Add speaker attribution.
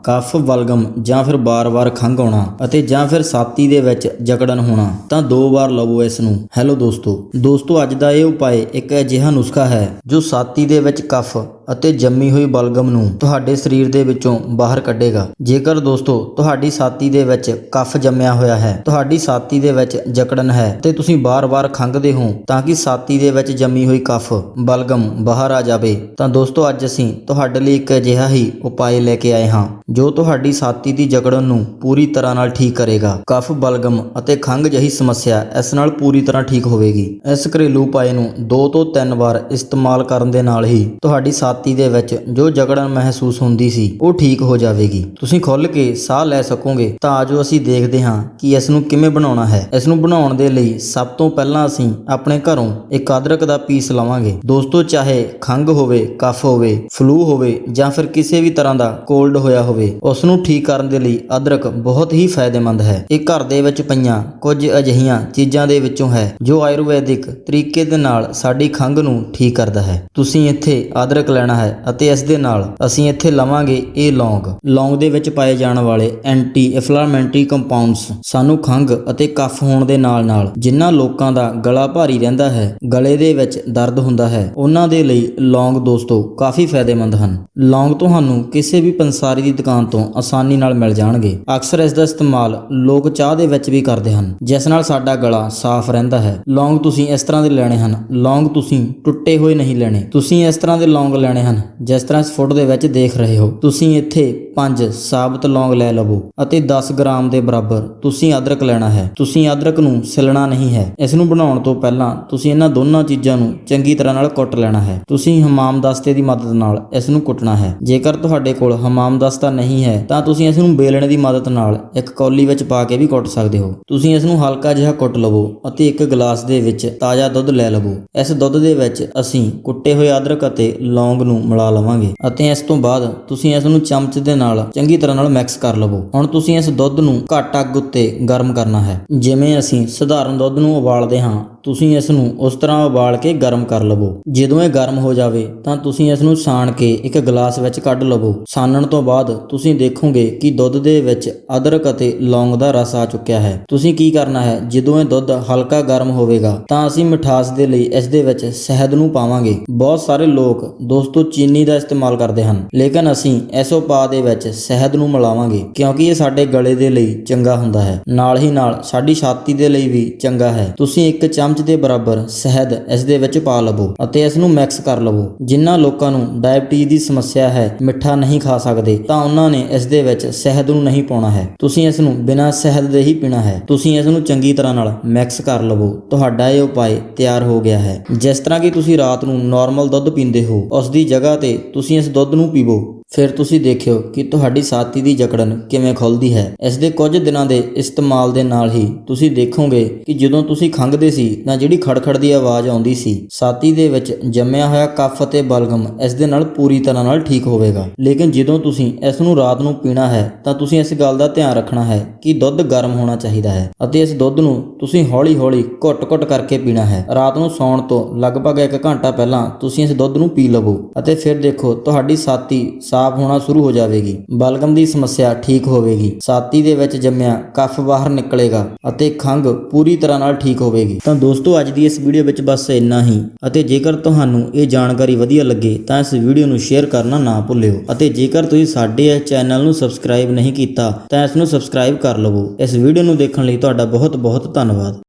Speaker 1: Cough ਬਲਗਮ ਜਾਂ ਫਿਰ ਬਾਰ-ਬਾਰ ਖੰਘ ਆਉਣਾ ਅਤੇ ਜਾਂ ਫਿਰ ਛਾਤੀ ਦੇ ਵਿੱਚ ਜਕੜਨ ਹੋਣਾ, ਤਾਂ ਦੋ ਵਾਰ ਲਵੋ ਇਸ ਨੂੰ ਹੈਲੋ ਦੋਸਤੋ। ਦੋਸਤੋ, ਅੱਜ ਦਾ ਇਹ ਉਪਾਅ ਇੱਕ ਅਜਿਹਾ ਨੁਸਖਾ ਹੈ ਜੋ ਛਾਤੀ ਦੇ ਵਿੱਚ ਕਫ ਅਤੇ ਜੰਮੀ ਹੋਈ ਬਲਗਮ ਨੂੰ ਤੁਹਾਡੇ ਸਰੀਰ ਦੇ ਵਿੱਚੋਂ ਬਾਹਰ ਕੱਢੇਗਾ। ਜੇਕਰ ਦੋਸਤੋ, ਤੁਹਾਡੀ ਛਾਤੀ ਦੇ ਵਿੱਚ ਕਫ ਜੰਮਿਆ ਹੋਇਆ ਹੈ, ਤੁਹਾਡੀ ਛਾਤੀ ਦੇ ਵਿੱਚ ਜਕੜਨ ਹੈ ਤੇ ਤੁਸੀਂ ਬਾਰ-ਬਾਰ ਖੰਘਦੇ ਹੋ, ਤਾਂ ਕਿ ਛਾਤੀ ਦੇ ਵਿੱਚ ਜੰਮੀ ਹੋਈ ਕਫ ਬਲਗਮ ਬਾਹਰ ਆ ਜਾਵੇ। ਤਾਂ ਦੋਸਤੋ, ਅੱਜ ਅਸੀਂ ਤੁਹਾਡੇ ਲਈ ਇੱਕ ਅਜਿਹਾ ਹੀ ਉਪਾਅ ਲੈ ਕੇ ਆਏ ਹਾਂ, ਜੋ ਤੁਹਾਡੀ ਛਾਤੀ ਦੀ ਜਕੜਨ ਨੂੰ ਪੂਰੀ ਤਰ੍ਹਾਂ ਨਾਲ ਠੀਕ ਕਰੇਗਾ। ਕਫ ਬਲਗਮ ਅਤੇ ਖੰਘ ਜਹੀ ਸਮੱਸਿਆ ਇਸ ਨਾਲ ਪੂਰੀ ਤਰ੍ਹਾਂ ਠੀਕ ਹੋਵੇਗੀ। ਇਸ ਘਰੇਲੂ ਉਪਾਅ ਨੂੰ 2 ਤੋਂ 3 ਵਾਰ ਇਸਤੇਮਾਲ ਕਰਨ ਦੇ ਨਾਲ ਹੀ ਤੁਹਾਡੀ ਛਾਤੀ ਦੇ ਵਿੱਚ ਜੋ ਜਕੜਨ ਮਹਿਸੂਸ ਹੁੰਦੀ ਸੀ, ਉਹ ਠੀਕ ਹੋ ਜਾਵੇਗੀ। ਤੁਸੀਂ ਖੁੱਲ ਕੇ ਸਾਹ ਲੈ ਸਕੋਗੇ ਤਾਂ ਜੋ ਅਸੀਂ ਦੇਖਦੇ ਹਾਂ ਕਿ ਇਸ ਨੂੰ ਕਿਵੇਂ ਬਣਾਉਣਾ ਹੈ। ਇਸ ਨੂੰ ਬਣਾਉਣ ਦੇ ਲਈ ਸਭ ਤੋਂ ਪਹਿਲਾਂ ਅਸੀਂ ਆਪਣੇ ਘਰੋਂ ਇੱਕ ਅਦਰਕ ਦਾ ਪੀਸ ਲਵਾਂਗੇ। ਦੋਸਤੋ, ਚਾਹੇ ਖੰਘ ਹੋਵੇ, ਕਫ ਹੋਵੇ, ਫਲੂ ਹੋਵੇ ਜਾਂ ਫਿਰ ਕਿਸੇ ਵੀ ਤਰ੍ਹਾਂ ਦਾ ਕੋਲਡ ਹੋਇਆ ਹੋਵੇ ਉਸ ਨੂੰ ਠੀਕ ਕਰਨ ਦੇ ਲਈ ਅਦਰਕ ਬਹੁਤ ਹੀ ਫਾਇਦੇਮੰਦ ਹੈ। ਇਹ ਘਰ ਦੇ ਵਿੱਚ ਪਈਆਂ ਕੁਝ ਅਜਿਹੀਆਂ ਚੀਜ਼ਾਂ ਦੇ ਵਿੱਚੋਂ ਹੈ ਜੋ ਆਯੁਰਵੈਦਿਕ ਤਰੀਕੇ ਦੇ ਨਾਲ ਸਾਡੀ ਖੰਘ ਨੂੰ ਠੀਕ ਕਰਦਾ ਹੈ। ਤੁਸੀਂ ਇੱਥੇ ਅਦਰਕ ਲੈਣਾ ਹੈ ਅਤੇ ਇਸ ਦੇ ਨਾਲ ਅਸੀਂ ਇੱਥੇ ਲਵਾਂਗੇ ਇਹ ਲੌਂਗ। ਲੌਂਗ ਦੇ ਵਿੱਚ ਪਾਏ ਜਾਣ ਵਾਲੇ ਐਂਟੀ ਇਨਫਲੇਮੈਟਰੀ ਕੰਪਾਊਂਡਸ ਸਾਨੂੰ ਖੰਘ ਅਤੇ ਕਫ ਹੋਣ ਦੇ ਨਾਲ-ਨਾਲ ਜਿਨ੍ਹਾਂ ਲੋਕਾਂ ਦਾ ਗਲਾ ਭਾਰੀ ਰਹਿੰਦਾ ਹੈ, ਗਲੇ ਦੇ ਵਿੱਚ ਦਰਦ ਹੁੰਦਾ ਹੈ, ਉਹਨਾਂ ਦੇ ਲਈ ਲੌਂਗ ਦੋਸਤੋ ਕਾਫੀ ਫਾਇਦੇਮੰਦ ਹਨ। ਲੌਂਗ ਤੁਹਾਨੂੰ ਕਿਸੇ ਵੀ ਪੰਸਾਰੀ ਦੀ ਦੁਕਾਨ ਤੋਂ ਆਸਾਨੀ ਨਾਲ ਮਿਲ ਜਾਣਗੇ। ਅਕਸਰ ਇਸ ਦਾ ਇਸਤੇਮਾਲ ਲੋਕ ਚਾਹ ਦੇ ਵਿੱਚ ਵੀ ਕਰਦੇ ਹਨ, ਜਿਸ ਨਾਲ ਸਾਡਾ ਗਲਾ ਸਾਫ਼ ਰਹਿੰਦਾ ਹੈ। ਲੌਂਗ ਤੁਸੀਂ ਇਸ ਤਰ੍ਹਾਂ ਦੇ ਲੈਣੇ ਹਨ। ਲੌਂਗ ਤੁਸੀਂ ਟੁੱਟੇ ਹੋਏ ਨਹੀਂ ਲੈਣੇ। ਤੁਸੀਂ ਇਸ ਤਰ੍ਹਾਂ ਦੇ ਲੌਂਗ ਲੈਣੇ ਹਨ। ਜਿਸ ਤਰ੍ਹਾਂ ਇਸ ਫੋਟੋ ਦੇ ਵਿੱਚ ਦੇਖ ਰਹੇ ਹੋ ਤੁਸੀਂ ਇੱਥੇ 5 ਸਾਬਤ ਲੌਂਗ ਲੈ ਲਵੋ ਅਤੇ 10 ਗ੍ਰਾਮ ਦੇ ਬਰਾਬਰ ਤੁਸੀਂ ਅਦਰਕ ਲੈਣਾ ਹੈ। ਤੁਸੀਂ ਅਦਰਕ ਨੂੰ ਸਿਲਣਾ ਨਹੀਂ ਹੈ। ਇਸ ਨੂੰ ਬਣਾਉਣ ਤੋਂ ਪਹਿਲਾਂ ਤੁਸੀਂ ਇਹਨਾਂ ਦੋਨਾਂ ਚੀਜ਼ਾਂ ਨੂੰ ਚੰਗੀ ਤਰ੍ਹਾਂ ਨਾਲ ਕੁੱਟ ਲੈਣਾ ਹੈ। ਤੁਸੀਂ ਹਮਾਮ ਦਸਤੇ ਦੀ ਮਦਦ ਨਾਲ ਇਸ ਨੂੰ ਕੁੱਟਣਾ ਹੈ। ਜੇਕਰ ਤੁਹਾਡੇ ਕੋਲ ਹਮਾਮ ਦਸਤਾ ਨਹੀਂ ਹੈ, ਤਾਂ ਤੁਸੀਂ ਇਸ ਨੂੰ ਬੇਲਣੇ ਦੀ ਮਦਦ ਨਾਲ ਇੱਕ ਕੌਲੀ ਵਿੱਚ ਪਾ ਕੇ ਵੀ ਕੁੱਟ ਸਕਦੇ ਹੋ। ਤੁਸੀਂ ਇਸ ਨੂੰ ਹਲਕਾ ਜਿਹਾ ਕੁੱਟ ਲਵੋ ਅਤੇ ਇੱਕ ਗਲਾਸ ਦੇ ਵਿੱਚ ਤਾਜ਼ਾ ਦੁੱਧ ਲੈ ਲਵੋ। ਇਸ ਦੁੱਧ ਦੇ ਵਿੱਚ ਅਸੀਂ ਕੁੱਟੇ ਹੋਏ ਅਦਰਕ ਅਤੇ ਲੌਂਗ ਨੂੰ ਮਿਲਾ ਲਵਾਂਗੇ ਅਤੇ ਇਸ ਤੋਂ ਬਾਅਦ ਤੁਸੀਂ ਇਸ ਨੂੰ ਚਮਚ ਦੇ ਨਾਲ ਨਾਲ ਚੰਗੀ ਤਰ੍ਹਾਂ ਨਾਲ ਮਿਕਸ ਕਰ ਲਵੋ। ਹੁਣ ਤੁਸੀਂ ਇਸ ਦੁੱਧ ਨੂੰ ਘੱਟ ਅੱਗ ਉੱਤੇ ਗਰਮ ਕਰਨਾ ਹੈ। ਜਿਵੇਂ ਅਸੀਂ ਸਧਾਰਨ ਦੁੱਧ ਨੂੰ ਉਬਾਲਦੇ ਹਾਂ ਤੁਸੀਂ ਇਸ ਨੂੰ ਉਸ ਤਰ੍ਹਾਂ ਉਬਾਲ ਕੇ ਗਰਮ ਕਰ ਲਵੋ। ਜਦੋਂ ਇਹ ਗਰਮ ਹੋ ਜਾਵੇ, ਤਾਂ ਤੁਸੀਂ ਇਸ ਨੂੰ ਛਾਣ ਕੇ ਇੱਕ ਗਲਾਸ ਵਿੱਚ ਕੱਢ ਲਵੋ। ਛਾਣਨ ਤੋਂ ਬਾਅਦ ਤੁਸੀਂ ਦੇਖੋਗੇ ਕਿ ਦੁੱਧ ਦੇ ਵਿੱਚ ਅਦਰਕ ਅਤੇ ਲੌਂਗ ਦਾ ਰਸ ਆ ਚੁੱਕਿਆ ਹੈ। ਤੁਸੀਂ ਕੀ ਕਰਨਾ ਹੈ, ਜਦੋਂ ਇਹ ਦੁੱਧ ਹਲਕਾ ਗਰਮ ਹੋਵੇਗਾ, ਤਾਂ ਅਸੀਂ ਮਿਠਾਸ ਦੇ ਲਈ ਇਸ ਦੇ ਵਿੱਚ ਸ਼ਹਿਦ ਨੂੰ ਪਾਵਾਂਗੇ। ਬਹੁਤ ਸਾਰੇ ਲੋਕ ਦੋਸਤੋ ਚੀਨੀ ਦਾ ਇਸਤੇਮਾਲ ਕਰਦੇ ਹਨ, ਲੇਕਿਨ ਅਸੀਂ ਇਸ ਉਪਾਅ ਦੇ ਵਿੱਚ ਸ਼ਹਿਦ ਨੂੰ ਮਿਲਾਵਾਂਗੇ, ਕਿਉਂਕਿ ਇਹ ਸਾਡੇ ਗਲੇ ਦੇ ਲਈ ਚੰਗਾ ਹੁੰਦਾ ਹੈ। ਨਾਲ ਹੀ ਨਾਲ ਸਾਡੀ ਛਾਤੀ ਦੇ ਲਈ ਵੀ ਚੰਗਾ ਹੈ। ਤੁਸੀਂ ਇੱਕ ਚਮਚ ਦੇ ਬਰਾਬਰ ਸ਼ਹਿਦ ਇਸ ਦੇ ਵਿੱਚ ਪਾ ਲਵੋ ਅਤੇ ਇਸ ਨੂੰ ਮਿਕਸ ਕਰ ਲਵੋ। ਜਿਨ੍ਹਾਂ ਲੋਕਾਂ ਨੂੰ ਡਾਇਬਟੀਜ਼ ਦੀ ਸਮੱਸਿਆ ਹੈ, ਮਿੱਠਾ ਨਹੀਂ ਖਾ ਸਕਦੇ, ਤਾਂ ਉਹਨਾਂ ਨੇ ਇਸ ਦੇ ਵਿੱਚ ਸ਼ਹਿਦ ਨੂੰ ਨਹੀਂ ਪਾਉਣਾ ਹੈ। ਤੁਸੀਂ ਇਸ ਨੂੰ ਬਿਨਾਂ ਸ਼ਹਿਦ ਦੇ ਹੀ ਪੀਣਾ ਹੈ। ਤੁਸੀਂ ਇਸ ਨੂੰ ਚੰਗੀ ਤਰ੍ਹਾਂ ਨਾਲ ਮਿਕਸ ਕਰ ਲਵੋ। ਤੁਹਾਡਾ ਇਹ ਉਪਾਅ ਤਿਆਰ ਹੋ ਗਿਆ ਹੈ। ਜਿਸ ਤਰ੍ਹਾਂ ਕਿ ਤੁਸੀਂ ਰਾਤ ਨੂੰ ਨਾਰਮਲ ਦੁੱਧ ਪੀਂਦੇ ਹੋ, ਉਸ ਦੀ ਜਗ੍ਹਾ ਤੇ ਤੁਸੀਂ ਇਸ ਦੁੱਧ ਨੂੰ ਪੀਵੋ। ਫਿਰ ਤੁਸੀਂ ਦੇਖਿਓ ਕਿ ਤੁਹਾਡੀ ਸਾਥੀ ਦੀ ਜਕੜਨ ਕਿਵੇਂ ਖੁੱਲਦੀ ਹੈ। ਇਸ ਦੇ ਕੁਝ ਦਿਨਾਂ ਦੇ ਇਸਤੇਮਾਲ ਦੇ ਨਾਲ ਹੀ ਤੁਸੀਂ ਦੇਖੋਗੇ ਕਿ ਜਦੋਂ ਤੁਸੀਂ ਖੰਘਦੇ ਸੀ ਤਾਂ ਜਿਹੜੀ ਖੜਖੜ ਦੀ ਆਵਾਜ਼ ਆਉਂਦੀ ਸੀ ਛਾਤੀ ਦੇ ਵਿੱਚ ਜੰਮਿਆ ਹੋਇਆ ਕਫ ਅਤੇ ਬਲਗਮ ਇਸ ਦੇ ਨਾਲ ਪੂਰੀ ਤਰ੍ਹਾਂ ਨਾਲ ਠੀਕ ਹੋਵੇਗਾ। ਲੇਕਿਨ ਜਦੋਂ ਤੁਸੀਂ ਇਸ ਨੂੰ ਰਾਤ ਨੂੰ ਪੀਣਾ ਹੈ ਤਾਂ ਤੁਸੀਂ ਇਸ ਗੱਲ ਦਾ ਧਿਆਨ ਰੱਖਣਾ ਹੈ ਕਿ ਦੁੱਧ ਗਰਮ ਹੋਣਾ ਚਾਹੀਦਾ ਹੈ ਅਤੇ ਇਸ ਦੁੱਧ ਨੂੰ ਤੁਸੀਂ ਹੌਲੀ-ਹੌਲੀ ਘੁੱਟ-ਘੁੱਟ ਕਰਕੇ ਪੀਣਾ ਹੈ। ਰਾਤ ਨੂੰ ਸੌਣ ਤੋਂ ਲਗਭਗ 1 ਘੰਟਾ ਪਹਿਲਾਂ ਤੁਸੀਂ ਇਸ ਦੁੱਧ ਨੂੰ ਪੀ ਲਵੋ ਅਤੇ ਫਿਰ ਦੇਖੋ ਤੁਹਾਡੀ ਸਾਥੀ ਸਾਫ਼ ਹੋਣਾ ਸ਼ੁਰੂ ਹੋ ਜਾਵੇਗੀ। ਬਲਗਮ ਦੀ ਸਮੱਸਿਆ ਠੀਕ ਹੋਵੇਗੀ। ਸਾਤੀ ਦੇ ਵਿੱਚ ਜੰਮਿਆ ਕਫ ਬਾਹਰ ਨਿਕਲੇਗਾ ਅਤੇ ਖੰਘ ਪੂਰੀ ਤਰ੍ਹਾਂ ਨਾਲ ਠੀਕ ਹੋਵੇਗੀ। ਤਾਂ ਦੋਸਤੋ, ਅੱਜ ਦੀ ਇਸ ਵੀਡੀਓ ਵਿੱਚ ਬਸ ਇੰਨਾ ਹੀ। ਅਤੇ ਜੇਕਰ ਤੁਹਾਨੂੰ ਇਹ ਜਾਣਕਾਰੀ ਵਧੀਆ ਲੱਗੇ, ਤਾਂ ਇਸ ਵੀਡੀਓ ਨੂੰ ਸ਼ੇਅਰ ਕਰਨਾ ਨਾ ਭੁੱਲਿਓ। ਅਤੇ ਜੇਕਰ ਤੁਸੀਂ ਸਾਡੇ ਇਸ ਚੈਨਲ ਨੂੰ ਸਬਸਕ੍ਰਾਈਬ ਨਹੀਂ ਕੀਤਾ, ਤਾਂ ਇਸ ਨੂੰ ਸਬਸਕ੍ਰਾਈਬ ਕਰ ਲਵੋ। ਇਸ ਵੀਡੀਓ ਨੂੰ ਦੇਖਣ ਲਈ ਤੁਹਾਡਾ ਬਹੁਤ ਬਹੁਤ ਧੰਨਵਾਦ।